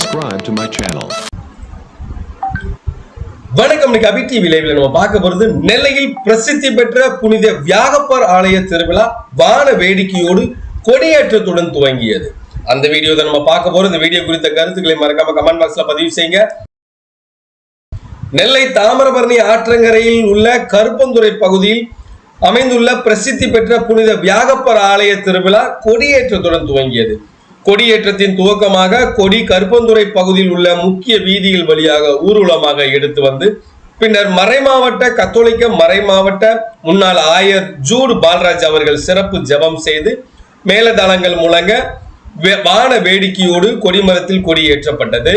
subscribe to my channel. வணக்கம். அபி TV லைவ்ல நம்ம பார்க்க போறது நெல்லையில் பிரசித்தி பெற்ற புனித வியாகப்பர் ஆலய திருவிழா வான வேடிக்கையோடு கொடியேற்றத்துடன் துவங்கியது. அந்த வீடியோ தான் நம்ம பார்க்க போறோம். இந்த வீடியோ குறித்த கருத்துக்களை மறக்காம கமெண்ட் பாக்ஸ்ல பதிவு செய்யுங்க. நெல்லை தாமிரபரணி ஆற்றங்கரையில் உள்ள கருப்பந்துறை பகுதியில் அமைந்துள்ள பிரசித்தி பெற்ற புனித வியாகப்பர் ஆலய திருவிழா கொடியேற்றத்துடன் துவங்கியது. கொடியேற்றத்தின் துவக்கமாக கொடி கருப்பந்துறை பகுதியில் உள்ள முக்கிய வீதிகள் வழியாக ஊர்வலமாக எடுத்து வந்து பின்னர் மறைமாவட்ட கத்தோலிக்க மறைமாவட்ட முன்னாள் ஆயர் ஜூட் பால்ராஜ் அவர்கள் சிறப்பு ஜெபம் செய்து மேலதளங்கள் முழங்க வான வேடிக்கையோடு கொடிமரத்தில் கொடியேற்றப்பட்டது.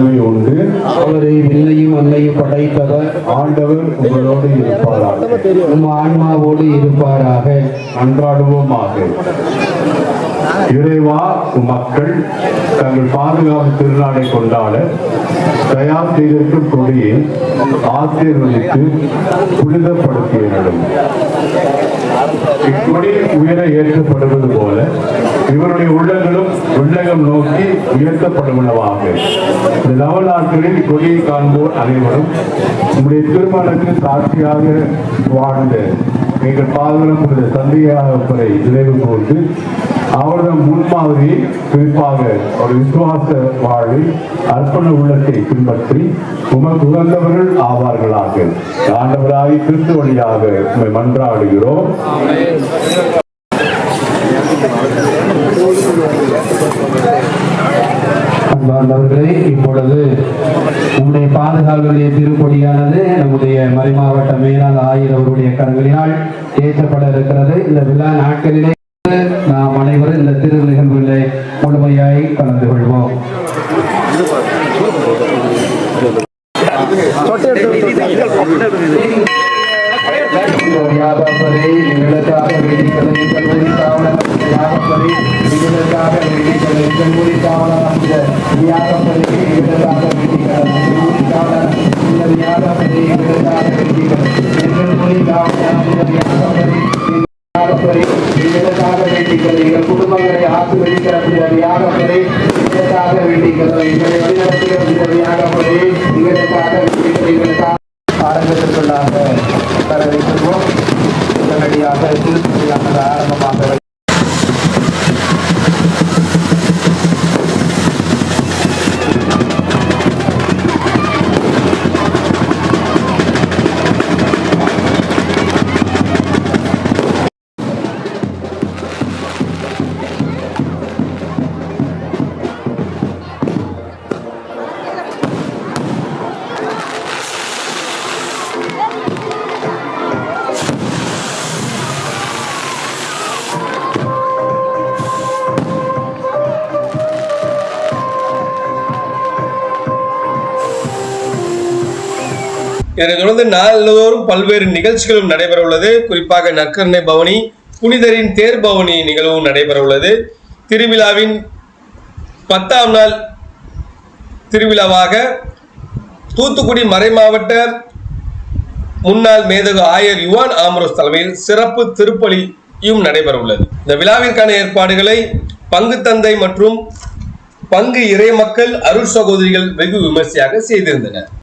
உண்டு அவரை விண்ணையும் படைத்தவர் ஆண்டவர் உங்களோடு இருப்பாராக. ஆன்மாவோடு இருப்பாராக. அன்றாடுவோமாக. இறைவா உம் மக்கள் தங்கள் பாதுகாப்பு திருநாளை கொண்டாட தயார் செய்திருக்கும் கொடியை ஆசீர்வதித்து புனிதப்படுத்தியர்களும் இக்கொடி உயர ஏற்றப்படுவது போல இவருடைய உள்ளங்களும் உள்ளகம் நோக்கி உயர்த்தப்படுவனவாக. இந்த லவல் நாட்களில் கொடியை காண்போர் அனைவரும் உங்களுடைய திருமணத்தில் சாட்சியாக வாழ்ந்த எங்கள் பாதுகாப்பு புனித தந்தையாக நினைவு கூர்ந்து அவரது முன்மாதிரி குறிப்பாக ஒரு விசுவாச வாழ்வை அர்ப்பண உள்ளத்தை பின்பற்றி உமக்கு உகந்தவர்கள் ஆவார்களாக. ஆண்டவராகி கிறிஸ்து வழியாக உம்மை மன்றாடுகிறோம். வாழ்ந்தவர்களே இப்பொழுது உங்களுடைய பாதுகாவலுடைய திருப்பொடியானது நம்முடைய மறைமாவட்ட மேலாளர் அவருடைய கரங்களினால் ஏற்றப்பட இருக்கிறது இந்த விழா நாட்களிலே நாம் அனைவரும் இந்த திரு நிகழ்வுகளை முழுமையாய் கலந்து கொள்வோம் வியாபாரப்படி எங்களுக்காக வேண்டிகளை கல்லூரி காவலர் வியாபாரப்படி எங்களுக்காக வேண்டிகளை கல்லூரி காவலர் எங்கள் குடும்பங்களை ஆசீர்வதிக்கக்கூடிய வியாபாரப்படி எங்களுக்காக வேண்டிகளை எங்களை வழிநடத்துகிற வியாபாரப்படி எங்களுக்காக வேண்டிகளை எங்களுக்காக தர வைத்திருவோம் இதனைத் தொடர்ந்து நாள்தோறும் பல்வேறு நிகழ்ச்சிகளும் நடைபெற உள்ளது குறிப்பாக நற்கருணை பவனி புனிதரின் தேர் பவனி நிகழ்வும் நடைபெற உள்ளது திருவிழாவின் பத்தாம் நாள் திருவிழாவாக தூத்துக்குடி மறைமாவட்ட முன்னாள் மேதகு ஆயர் யுவான் ஆம்ரோஸ் தலைமையில் சிறப்பு திருப்பலியும் நடைபெற உள்ளது இந்த விழாவிற்கான ஏற்பாடுகளை பங்கு தந்தை மற்றும் பங்கு இறை மக்கள் அருள் சகோதரிகள் வெகு விமர்சையாக செய்திருந்தனர்.